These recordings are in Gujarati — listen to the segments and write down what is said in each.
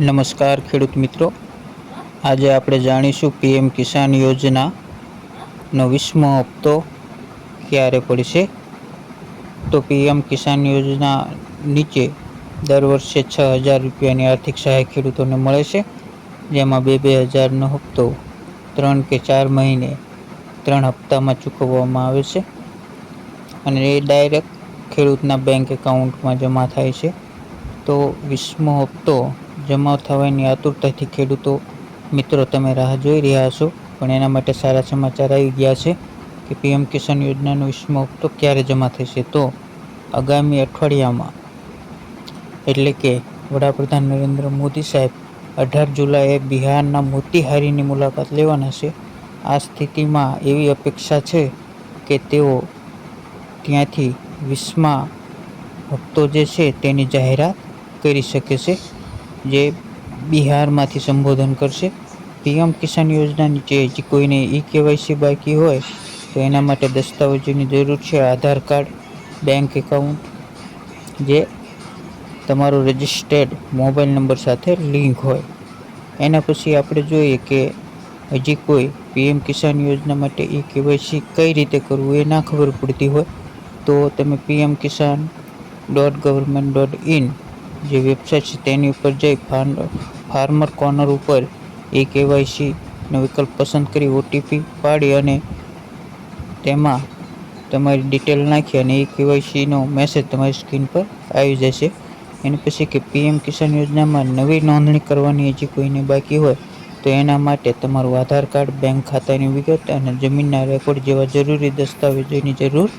નમસ્કાર ખેડૂત મિત્રો. આજે આપણે જાણીશું પીએમ કિસાન યોજનાનો વીસમો હપ્તો ક્યારે પડશે? તો પીએમ કિસાન યોજના નીચે દર વર્ષે છ હજાર રૂપિયાની આર્થિક સહાય ખેડૂતોને મળે છે. જેમાં બે બે હજારનો હપ્તો ત્રણ કે ચાર મહિને ત્રણ હપ્તામાં ચૂકવવામાં આવે છે. અને એ ડાયરેક્ટ ખેડૂતના બેંક એકાઉન્ટમાં જમા થાય છે. તો વીસમો હપ્તો જમા થવાની આતુરતાથી ખેડૂતો, મિત્રો, તમે રાહ જોઈ રહ્યા છો પણ એના માટે સારા સમાચાર આવી ગયા છે કે પીએમ કિસાન યોજનાનો વીસમો હપ્તો ક્યારે જમા થશે? તો આગામી અઠવાડિયામાં, એટલે કે વડાપ્રધાન નરેન્દ્ર મોદી સાહેબ અઢાર જુલાઈએ બિહારના મોતીહારીની મુલાકાત લેવાના છે. આ સ્થિતિમાં એવી અપેક્ષા છે કે તેઓ ત્યાંથી વીસમા હપ્તો જે છે તેની જાહેરાત કરી શકે છે. જે બિહારમાંથી સંબોધન કરશે. પીએમ કિસાન યોજના નીચે હજી કોઈને ઈ કેવાયસી બાકી હોય, તો એના માટે દસ્તાવેજોની જરૂર છે. આધાર કાર્ડ, બેંક એકાઉન્ટ, જે તમારો રજિસ્ટર્ડ મોબાઈલ નંબર સાથે લિંક હોય. એના પછી આપણે જોઈએ કે હજી કોઈ પીએમ કિસાન યોજના માટે ઈ કેવાયસી કઈ રીતે કરવું એ ના ખબર પડતી હોય, તો તમે PM Kisan dot government dot in જે વેબસાઇટ છે તેની ઉપર જઈ ફાર્મર કોર્નર ઉપર એ કેવાયસીનો વિકલ્પ પસંદ કરી ઓટીપી પાડી અને તેમાં તમારી ડિટેલ નાખી અને એ કેવાયસીનો મેસેજ તમારી સ્ક્રીન પર આવી જશે. એની પછી કે પીએમ કિસાન યોજનામાં નવી નોંધણી કરવાની હજી કોઈને બાકી હોય, તો એના માટે તમારું આધાર કાર્ડ બેંક ખાતાની વિગત અને જમીનના રેકોર્ડ જેવા જરૂરી દસ્તાવેજોની જરૂર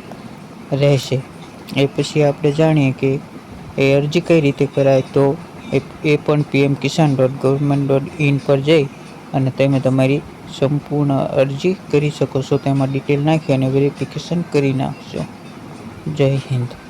રહેશે. એ પછી આપણે જાણીએ કે એ અરજી કઈ રીતે કરાય તો એ પણ PM Kisan dot government dot in પર જઈ અને તમે તમારી સંપૂર્ણ અરજી કરી શકો છો. તેમાં ડિટેલ નાખી અને વેરિફિકેશન કરી નાખશો જય હિન્દ.